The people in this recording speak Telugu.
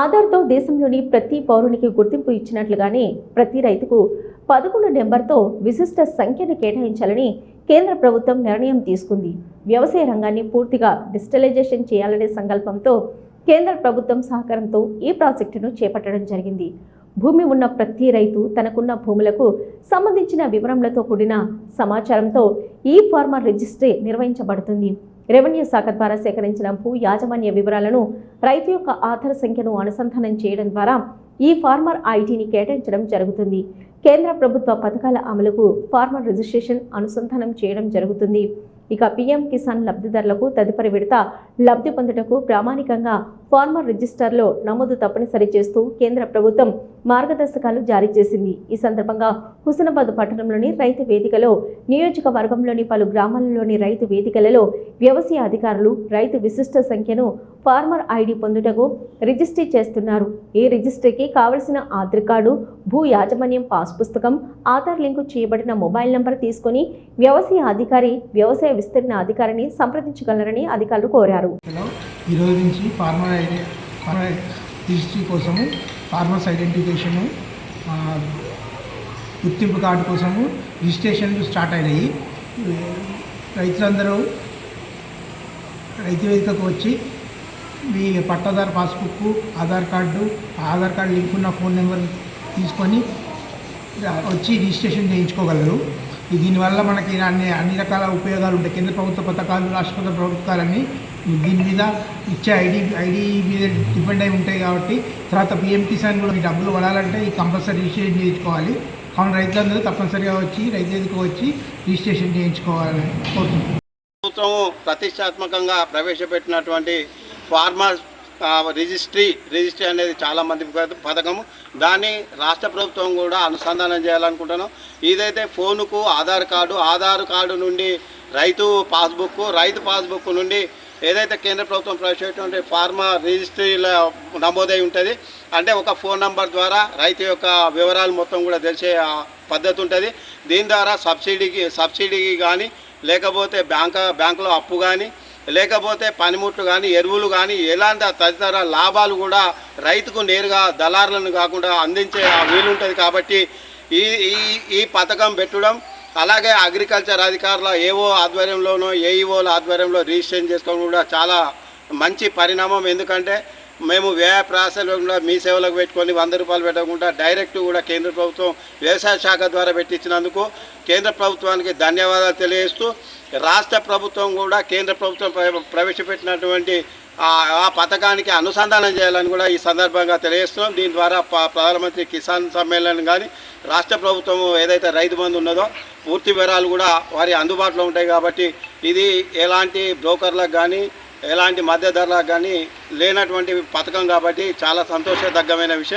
ఆధార్తో దేశంలోని ప్రతి పౌరునికి గుర్తింపు ఇచ్చినట్లుగానే ప్రతి రైతుకు పదకొండు నెంబర్తో విశిష్ట సంఖ్యను కేటాయించాలని కేంద్ర ప్రభుత్వం నిర్ణయం తీసుకుంది. వ్యవసాయ రంగాన్ని పూర్తిగా డిజిటలైజేషన్ చేయాలనే సంకల్పంతో కేంద్ర ప్రభుత్వం సహకారంతో ఈ ప్రాజెక్టును చేపట్టడం జరిగింది. భూమి ఉన్న ప్రతి రైతు తనకున్న భూములకు సంబంధించిన వివరములతో కూడిన సమాచారంతో ఈ ఫార్మర్ రిజిస్ట్రీ నిర్వహించబడుతుంది. రెవెన్యూ శాఖ ద్వారా సేకరించిన భూ యాజమాన్య వివరాలను రైతు యొక్క ఆధార్ సంఖ్యను అనుసంధానం చేయడం ద్వారా ఈ ఫార్మర్ ఐటీని కేటాయించడం జరుగుతుంది. కేంద్ర ప్రభుత్వ పథకాల అమలుకు ఫార్మర్ రిజిస్ట్రేషన్ అనుసంధానం చేయడం జరుగుతుంది. ఇక పీఎం కిసాన్ లబ్ధిదారులకు తదుపరి విడత లబ్ధి పొందుటకు ప్రామాణికంగా ఫార్మర్ రిజిస్టర్లో నమోదు తప్పనిసరి చేస్తూ కేంద్ర ప్రభుత్వం మార్గదర్శకాలు జారీ చేసింది. ఈ సందర్భంగా హుస్నాబాద్ పట్టణంలోని రైతు వేదికలో నియోజకవర్గంలోని పలు గ్రామాలలోని రైతు వేదికలలో వ్యవసాయ అధికారులు రైతు విశిష్ట సంఖ్యను ఫార్మర్ ఐడి పొందుటకు రిజిస్ట్రీ చేస్తున్నారు. ఈ రిజిస్ట్రీకి కావలసిన ఆధార్ కార్డు భూ యాజమాన్యం పాస్ పుస్తకం ఆధార్ లింకు చేయబడిన మొబైల్ నంబర్ తీసుకొని వ్యవసాయ అధికారి వ్యవసాయ విస్తరణ అధికారిని సంప్రదించగలరని అధికారులు కోరారు. ఈరోజు నుంచి ఫార్మర్ ఫార్మర్ రిజిస్ట్రీ కోసము ఫార్మర్స్ ఐడెంటిఫికేషను గుర్తింపు కార్డు కోసము రిజిస్ట్రేషన్లు స్టార్ట్ అయినాయి. రైతులందరూ రైతు వేదికకు వచ్చి మీ పట్టాదారు passbook Aadhaar card Aadhaar card link ఉన్న ఫోన్ నెంబర్ తీసుకొని వచ్చి రిజిస్ట్రేషన్ చేయించుకోగలరు. దీనివల్ల మనకి అన్ని అన్ని రకాల ఉపయోగాలు ఉంటాయి. కేంద్ర ప్రభుత్వ పథకాలు రాష్ట్ర ప్రభుత్వ దీని మీద ఇచ్చే ఐడి ఐడి మీద డిపెండ్ అయి ఉంటాయి కాబట్టి తర్వాత పిఎం కిసాన్ కూడా ఈ డబ్బులు పడాలంటే ఈ కంపల్సరీ రిజిస్ట్రేషన్ చేయించుకోవాలి. కావున రైతులందరూ తప్పనిసరిగా వచ్చి రైతు వచ్చి రిజిస్ట్రేషన్ చేయించుకోవాలని కోరుతున్నాం. ప్రభుత్వం ప్రతిష్టాత్మకంగా ప్రవేశపెట్టినటువంటి ఫార్మర్స్ రిజిస్ట్రీ రిజిస్ట్రీ అనేది చాలా మంది పథకము. దాన్ని రాష్ట్ర ప్రభుత్వం కూడా అనుసంధానం చేయాలనుకుంటున్నాం. ఇదైతే ఫోనుకు ఆధార్ కార్డు ఆధార్ కార్డు నుండి రైతు పాస్బుక్ రైతు పాస్బుక్ నుండి ఏదైతే కేంద్ర ప్రభుత్వం ప్రవేశపెట్టినటువంటి ఫార్మా రిజిస్ట్రీలో నమోదై ఉంటుంది. అంటే ఒక ఫోన్ నంబర్ ద్వారా రైతు యొక్క వివరాలు మొత్తం కూడా తెలిసే పద్ధతి ఉంటుంది. దీని ద్వారా సబ్సిడీకి సబ్సిడీకి కానీ లేకపోతే బ్యాంక్ బ్యాంకులో అప్పు కానీ లేకపోతే పనిముట్లు కానీ ఎరువులు కానీ ఎలాంటి తదితర లాభాలు కూడా రైతుకు నేరుగా దళారులను కాకుండా అందించే వీలుంటుంది కాబట్టి ఈ ఈ ఈ పథకం పెట్టడం అలాగే అగ్రికల్చర్ అధికారుల ఏఓ ఆధ్వర్యంలోనో ఏఈఓల ఆధ్వర్యంలో రిజిస్ట్రేషన్ చేసుకోవడం కూడా చాలా మంచి పరిణామం. ఎందుకంటే మేము వ్యయ ప్రాసంలో మీ సేవలకు పెట్టుకొని వంద రూపాయలు పెట్టకుండా డైరెక్ట్ కూడా కేంద్ర ప్రభుత్వం వ్యవసాయ శాఖ ద్వారా పెట్టించినందుకు కేంద్ర ప్రభుత్వానికి ధన్యవాదాలు తెలియజేస్తూ రాష్ట్ర ప్రభుత్వం కూడా కేంద్ర ప్రభుత్వం ప్రవేశపెట్టినటువంటి ఆ పథకానికి అనుసంధానం చేయాలని కూడా ఈ సందర్భంగా తెలియజేస్తున్నాం. దీని ద్వారా ప్రధానమంత్రి కిసాన్ సమ్మేళనం కానీ రాష్ట్ర ప్రభుత్వం ఏదైతే రైతు బంధు ఉన్నదో పూర్తి వివరాలు కూడా వారి అందుబాటులో ఉంటాయి కాబట్టి ఇది ఎలాంటి బ్రోకర్లకు కానీ ఎలాంటి మధ్య మధ్యధరలకు కానీ లేనటువంటి పథకం కాబట్టి చాలా సంతోషదగ్గమైన విషయం.